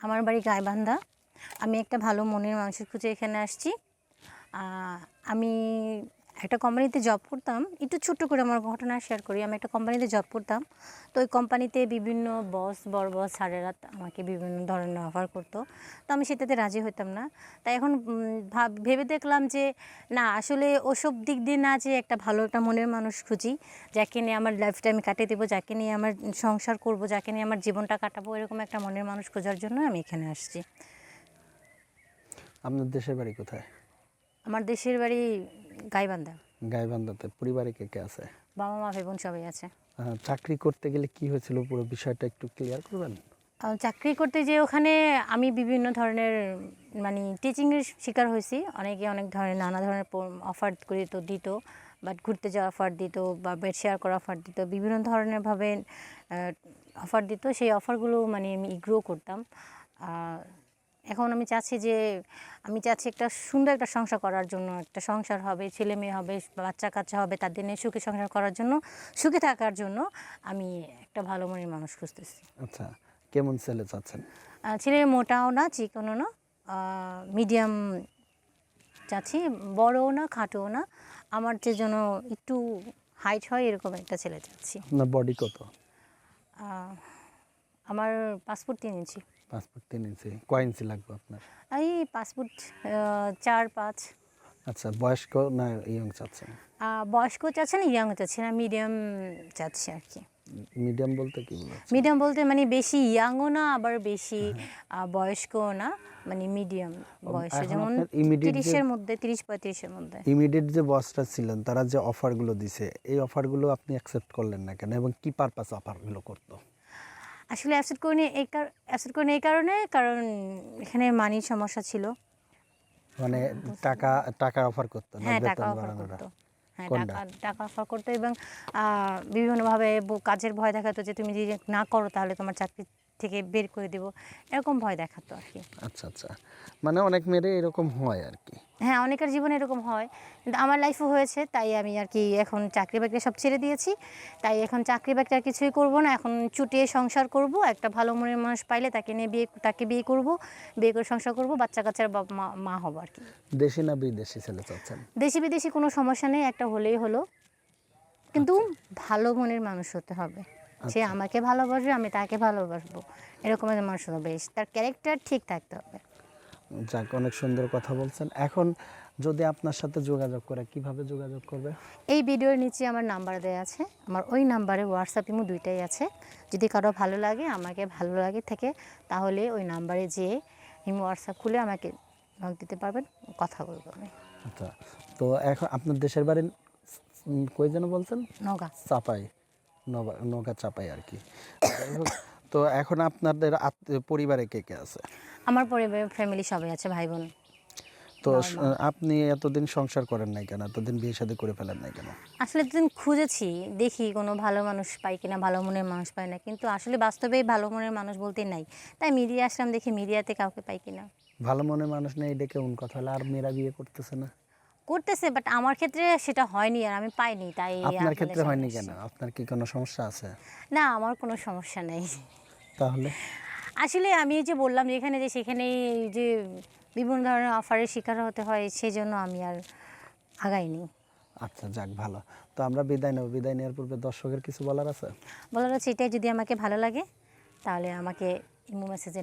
আমার বাড়ি গায়বান্ধা আমি একটা ভালো মনের মানুষের খুঁজে এখানে আসছি। আমি একটা কোম্পানিতে জব করতাম একটু ছোট্ট করে আমার ঘটনা শেয়ার করি। আমি একটা কোম্পানিতে জব করতাম তো ওই কোম্পানিতে বিভিন্ন বস বড় বস স্যারেরা আমাকে বিভিন্ন ধরনের অফার করতো। তো আমি সেটাতে রাজি হইতাম না। তাই এখন ভাব ভেবে দেখলাম যে না আসলে ওসব দিক দিয়ে না যে একটা ভালো একটা মনের মানুষ খুঁজি যাকে নিয়ে আমার লাইফটা আমি কাটিয়ে দেবো যাকে নিয়ে আমার সংসার করব যাকে নিয়ে আমার জীবনটা কাটাবো এরকম একটা মনের মানুষ খোঁজার জন্য আমি এখানে আসছি। আপনার দেশের বাড়ি কোথায়? আমার দেশের বাড়ি গাইবান্ধা। গাইবান্ধাতে পরিবারে কে কে আছে? বাবা মা ভাই বোন সবাই আছে। চাকরি করতে গেলে কি হয়েছিল? পুরো বিষয়টা একটু ক্লিয়ার করবেন? চাকরি করতে যে ওখানে আমি বিভিন্ন ধরনের মানে টিচিংয়ের শিকার হয়েছি। অনেকে অনেক ধরনের নানা ধরনের অফার করে তো দিত। বাট ঘুরতে যাওয়ার অফার দিত বা বেড শেয়ার করার অফার দিত। বিভিন্ন ধরনের ভাবে অফার দিত। সেই অফারগুলো মানে আমি ইগ্রো করতাম। এখন আমি চাচ্ছি যে আমি চাচ্ছি একটা সুন্দর একটা সংসার করার জন্য একটা সংসার হবে ছেলে মেয়ে হবে বাচ্চা কাচ্চা হবে তাদের নিয়ে সুখে সংসার করার জন্য সুখে থাকার জন্য আমি একটা ভালো মনের মানুষ খুঁজতেছি। আচ্ছা কেমন ছেলে চাচ্ছেন? ছেলে মোটাও না চিকনও না মিডিয়াম চাচ্ছি বড়ও না খাটোও না আমার যে যেন একটু হাইট হয় এরকম একটা ছেলে চাচ্ছি। আপনার বডি কত? আমার পাসপোর্ট তিন ইঞ্চি। পাসপোর্ট তিন ইঞ্চি। কয় ইঞ্চি লাগবে আপনার? এই পাসপোর্ট চার পাঁচ। আচ্ছা বয়স্ক না ইয়ং চাচ্ছেন বয়স্ক চাচ্ছে না ইয়াং চাচ্ছে না মিডিয়াম চাচ্ছে আর কি। মিডিয়াম বলতে কি মিডিয়াম বলতে মানে বেশি ইয়াংও না আবার বেশি আহ, বয়স্কও না মানে মিডিয়াম বয়সে। যেমন তিরিশের মধ্যে তিরিশ পঁয়ত্রিশের মধ্যে। ইমিডিয়েট যে বসটা ছিলেন তারা যে অফারগুলো দিছে এই অফারগুলো আপনি অ্যাকসেপ্ট করলেন না কেন? এবং কি পারপাস অফারগুলো করতো? আসলে অ্যাপসেট করিনি এই অ্যাপসেট করিনি এই কারণে কারণ এখানে মানির সমস্যা ছিল। মানে টাকা টাকা অফার করতো হ্যাঁ টাকা অফার করতো। হ্যাঁ টাকা টাকা অফার করতো এবং বিভিন্নভাবে কাজের ভয় দেখাতো যে তুমি যদি না করো তাহলে তোমার চাকরি থেকে বের করে দেবো। এরকম ভয় দেখাতো আর কি। আচ্ছা আচ্ছা। মানে অনেক মেয়েরে এরকম হয় আর কি। হ্যাঁ অনেকের জীবনে এরকম হয়। কিন্তু আমার লাইফও হয়েছে তাই আমি আর কি এখন চাকরি বাকরি সব ছেড়ে দিয়েছি। তাই এখন চাকরি বাকরি আর কিছুই করব না। এখন চুটিয়ে সংসার করব একটা ভালো মনের মানুষ পাইলে তাকে নিয়ে বিয়ে তাকে বিয়ে করব বিয়ে করে সংসার করব বাচ্চা কাচ্চার বাবা মা মা হব আর কি। দেশি না বিদেশি ছেলে চাচ্ছেন? দেশি বিদেশি কোনো সমস্যা নেই একটা হলেই হলো। কিন্তু ভালো মনের মানুষ হতে হবে। সে আমাকে ভালোবাসবে আমি তাকে ভালোবাসবো। এরকম একটা মানুষ হবে। তার ক্যারেক্টার ঠিক থাকতে হবে। যাক অনেক সুন্দর কথা বলছেন। এখন যদি আপনার সাথে যোগাযোগ করে কীভাবে যোগাযোগ করবে? এই ভিডিওর নিচে আমার নাম্বার দেওয়া আছে। আমার ওই নাম্বারে হোয়াটসঅ্যাপ ইমো দুইটাই আছে। যদি কারও ভালো লাগে আমাকে ভালো লাগে থেকে তাহলে ওই নাম্বারে যেয়ে ইমো হোয়াটসঅ্যাপ খুলে আমাকে নক দিতে পারবেন কথা বলব আমি। আচ্ছা। তো এখন আপনার দেশের বাড়ি কই যেন বলছেন? নগা চাপাই। নবা নৌকা চাপাই আর কি। তো এখন আপনাদের পরিবারে কে কে আছে? আমার পরিবার ফ্যামিলি সবাই আছে ভাই বোন। তো আপনি এতদিন সংসার করেন নাই কেন? এতদিন বিয়ে শাদী করে ফেলেন নাই কেন? আসলে দিন খুঁজেছি দেখি কোনো ভালো মানুষ পাই কিনা ভালো মনের মানুষ পাই না কিন্তু আসলে বাস্তবে ভালো মনের মানুষ বলতে নাই। তাই মিডিয়া আসলাম দেখি মিডিয়াতে কাউকে পাই কিনা। ভালো মনের মানুষ নেই এটা কেমন কথা হলে আর মেয়েরা বিয়ে করতেছে না। করতেছে বাট আমার ক্ষেত্রে সেটা হয়নি আর আমি পাইনি তাই আপনার ক্ষেত্রে হয়নি। কেন? আপনার কি কোনো সমস্যা আছে? না আমার কোনো সমস্যা নেই। তাহলে? আসলে আমি এই যে বললাম যে এখানে যে সেখানে যে বিভিন্ন ধরনের অফারের শিকার হতে হয় সেজন্য আমি আর আগাইনি। আচ্ছা যাক ভালো। তো আমরা বিদায় নেব। বিদায় নেওয়ার পূর্বে দর্শকের কিছু বলার আছে? বলার আছে এটাই যদি আমাকে ভালো লাগে তাহলে আমাকে ইমো মেসেজে